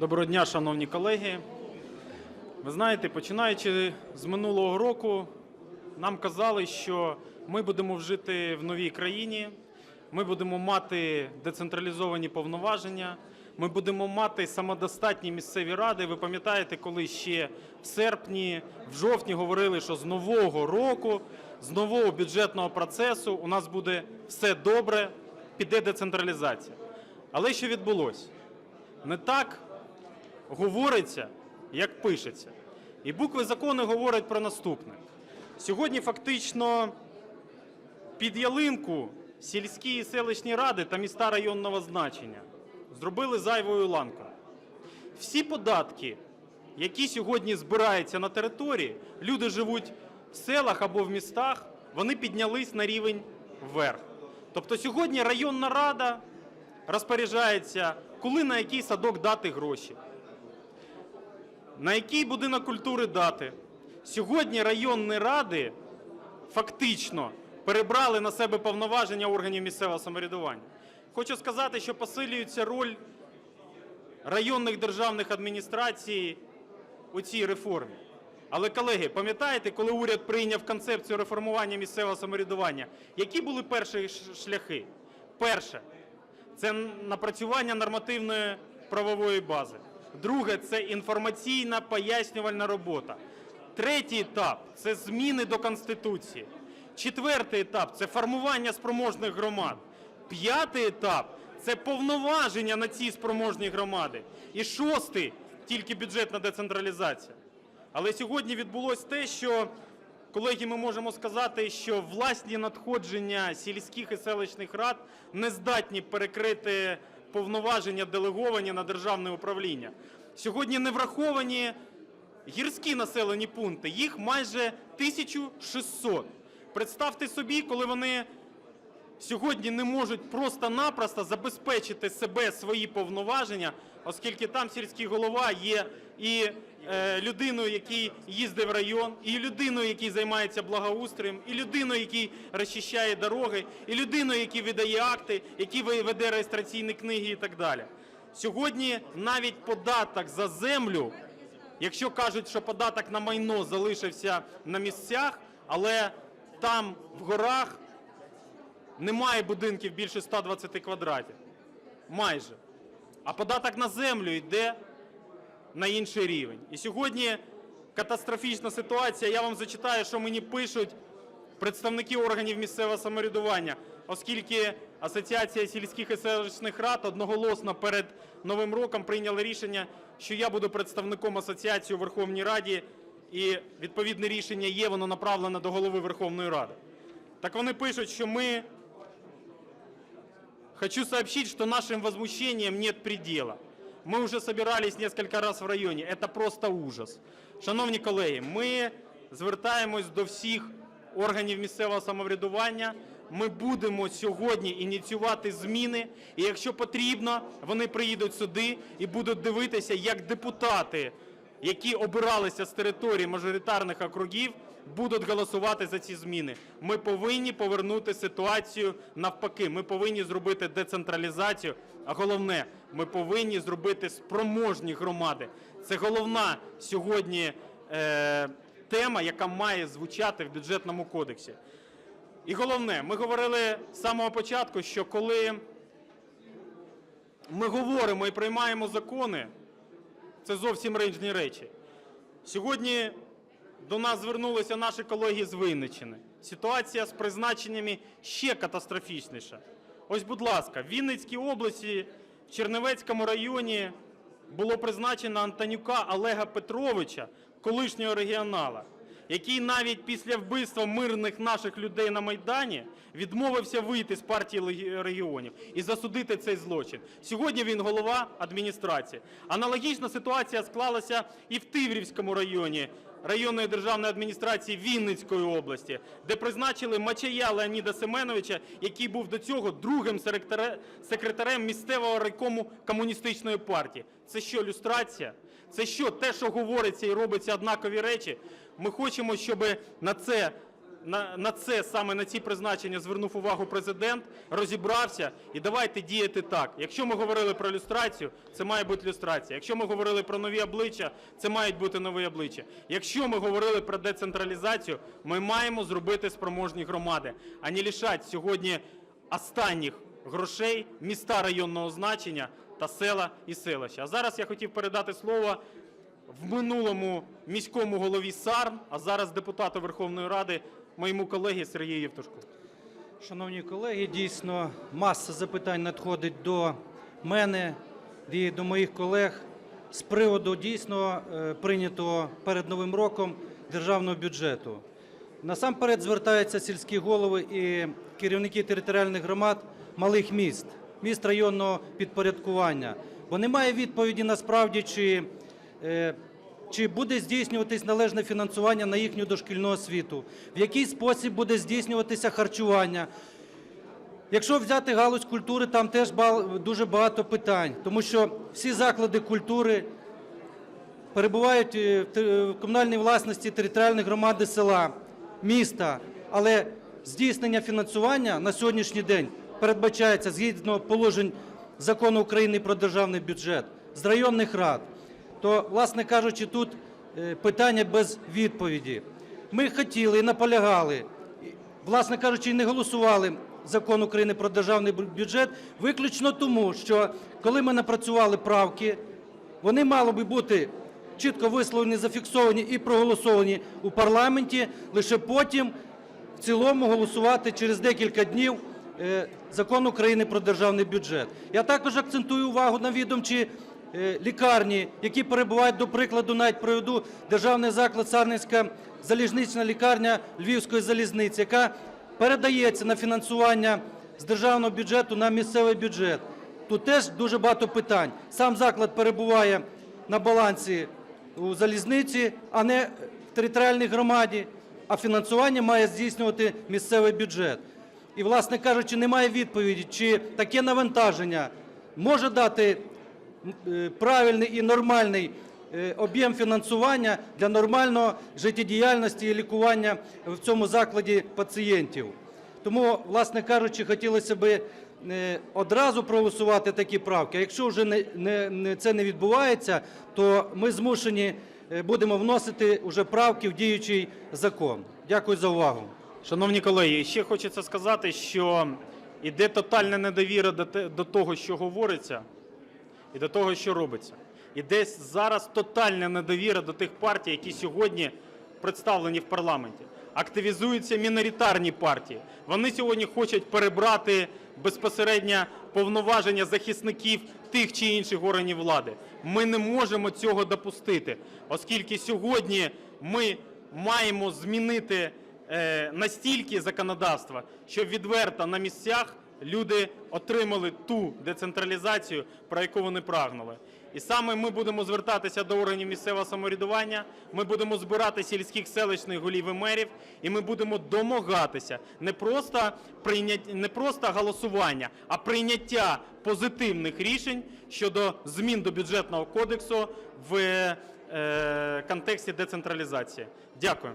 Доброго дня, шановні колеги. Ви знаєте, починаючи з минулого року, нам казали, що ми будемо жити в новій країні, ми будемо мати децентралізовані повноваження, ми будемо мати самодостатні місцеві ради. Ви пам'ятаєте, коли ще в серпні, в жовтні говорили, що з нового року, з нового бюджетного процесу у нас буде все добре, піде децентралізація. Але що відбулося? Не так говориться, як пишеться. І букви закону говорять про наступне. Сьогодні фактично під ялинку сільські і селищні ради та міста районного значення зробили зайвою ланкою. Всі податки, які сьогодні збираються на території, люди живуть в селах або в містах, вони піднялись на рівень вверх. Тобто сьогодні районна рада розпоряджається, коли на який садок дати гроші, на який будинок культури дати. Сьогодні районні ради фактично перебрали на себе повноваження органів місцевого самоврядування. Хочу сказати, що посилюється роль районних державних адміністрацій у цій реформі. Але, колеги, пам'ятаєте, коли уряд прийняв концепцію реформування місцевого самоврядування, які були перші шляхи? Перше це напрацювання нормативної правової бази. Друге це інформаційна пояснювальна робота. Третій етап це зміни до Конституції. Четвертий етап це формування спроможних громад. П'ятий етап це повноваження на ці спроможні громади. І шостий тільки бюджетна децентралізація. Але сьогодні відбулося те, що, колеги, ми можемо сказати, що власні надходження сільських і селищних рад не здатні перекрити повноваження делеговані на державне управління. Сьогодні не враховані гірські населені пункти, їх майже 1600. Представте собі, коли вони сьогодні не можуть просто-напросто забезпечити себе свої повноваження, оскільки там сільський голова є і е, людиною, який їздить в район, і людиною, який займається благоустроєм, і людиною, який розчищає дороги, і людиною, який видає акти, який веде реєстраційні книги і так далі. Сьогодні навіть податок за землю, якщо кажуть, що податок на майно залишився на місцях, але там в горах немає будинків більше 120 квадратів. Майже. А податок на землю йде на інший рівень. І сьогодні катастрофічна ситуація. Я вам зачитаю, що мені пишуть представники органів місцевого самоврядування, оскільки Асоціація сільських і селищних рад одноголосно перед Новим роком прийняла рішення, що я буду представником асоціації у Верховній Раді, і відповідне рішення є, воно направлено до голови Верховної Ради. Так вони пишуть, що ми Хочу сообщить, что нашим возмущениям нет предела. Мы уже собирались несколько раз в районе. Это просто ужас. Шановні колеги, ми звертаємось до всіх органів місцевого самоврядування. Ми будемо сьогодні ініціювати зміни, і якщо потрібно, вони приїдуть сюди і будуть дивитися, як депутати, які обиралися з території мажоритарних округів, будуть голосувати за ці зміни. Ми повинні повернути ситуацію навпаки. Ми повинні зробити децентралізацію. А головне, ми повинні зробити спроможні громади. Це головна сьогодні е, тема, яка має звучати в бюджетному кодексі. І головне, ми говорили з самого початку, що коли ми говоримо і приймаємо закони, це зовсім різні речі. Сьогодні до нас звернулися наші колеги з Вінниччини. Ситуація з призначеннями ще катастрофічніша. Ось, будь ласка, в Вінницькій області, в Чернівецькому районі було призначено Антонюка Олега Петровича, колишнього регіонала, який навіть після вбивства мирних наших людей на Майдані відмовився вийти з партії регіонів і засудити цей злочин. Сьогодні він голова адміністрації. Аналогічна ситуація склалася і в Тиврівському районі районної державної адміністрації Вінницької області, де призначили Мачая Леоніда Семеновича, який був до цього другим секретаре- секретарем місцевого райкому комуністичної партії. Це що, люстрація? Це що, те, що говориться і робиться однакові речі? Ми хочемо, щоб на це на, це саме на ці призначення звернув увагу президент, розібрався і давайте діяти так. Якщо ми говорили про люстрацію, це має бути люстрація. Якщо ми говорили про нові обличчя, це мають бути нові обличчя. Якщо ми говорили про децентралізацію, ми маємо зробити спроможні громади, а не лишати сьогодні останніх грошей міста районного значення та села і селища. А зараз я хотів передати слово в минулому міському голові САРН, а зараз депутату Верховної Ради, моєму колегі Сергію Євтушку. Шановні колеги, дійсно маса запитань надходить до мене і до моїх колег з приводу дійсно е, прийнятого перед Новим роком державного бюджету. Насамперед звертаються сільські голови і керівники територіальних громад малих міст, міст районного підпорядкування. Бо немає відповіді насправді, чи, е, чи буде здійснюватись належне фінансування на їхню дошкільну освіту, в який спосіб буде здійснюватися харчування. Якщо взяти галузь культури, там теж дуже багато питань, тому що всі заклади культури перебувають е, в комунальній власності територіальної громади села, міста, але здійснення фінансування на сьогоднішній день передбачається згідно положень Закону України про державний бюджет з районних рад. То, власне кажучи, тут е, питання без відповіді. Ми хотіли і наполягали, власне кажучи, і не голосували Закон України про державний бюджет виключно тому, що коли ми напрацювали правки, вони мали би бути чітко висловлені, зафіксовані і проголосовані у парламенті, лише потім в цілому голосувати через декілька днів Закон України про державний бюджет. Я також акцентую увагу на відомчі е, лікарні, які перебувають, до прикладу, навіть приведу державний заклад Сарненська залізнична лікарня Львівської залізниці, яка передається на фінансування з державного бюджету на місцевий бюджет. Тут теж дуже багато питань. Сам заклад перебуває на балансі у залізниці, а не в територіальній громаді, а фінансування має здійснювати місцевий бюджет. І, власне кажучи, немає відповіді, чи таке навантаження може дати е, правильний і нормальний е, об'єм фінансування для нормальної життєдіяльності і лікування в цьому закладі пацієнтів. Тому, власне кажучи, хотілося б е, одразу проголосувати такі правки. Якщо вже не, не, це не відбувається, то ми змушені будемо вносити вже правки в діючий закон. Дякую за увагу. Шановні колеги, ще хочеться сказати, що іде тотальна недовіра до того, що говориться, і до того, що робиться. Іде зараз тотальна недовіра до тих партій, які сьогодні представлені в парламенті. Активізуються міноритарні партії. Вони сьогодні хочуть перебрати безпосередньо повноваження захисників тих чи інших органів влади. Ми не можемо цього допустити, оскільки сьогодні ми маємо змінити настільки законодавства, щоб відверто на місцях люди отримали ту децентралізацію, про яку вони прагнули. І саме ми будемо звертатися до органів місцевого самоврядування, ми будемо збирати сільських селищних голів і мерів, і ми будемо домагатися не просто прийняття, не просто голосування, а прийняття позитивних рішень щодо змін до бюджетного кодексу в е, контексті децентралізації. Дякую.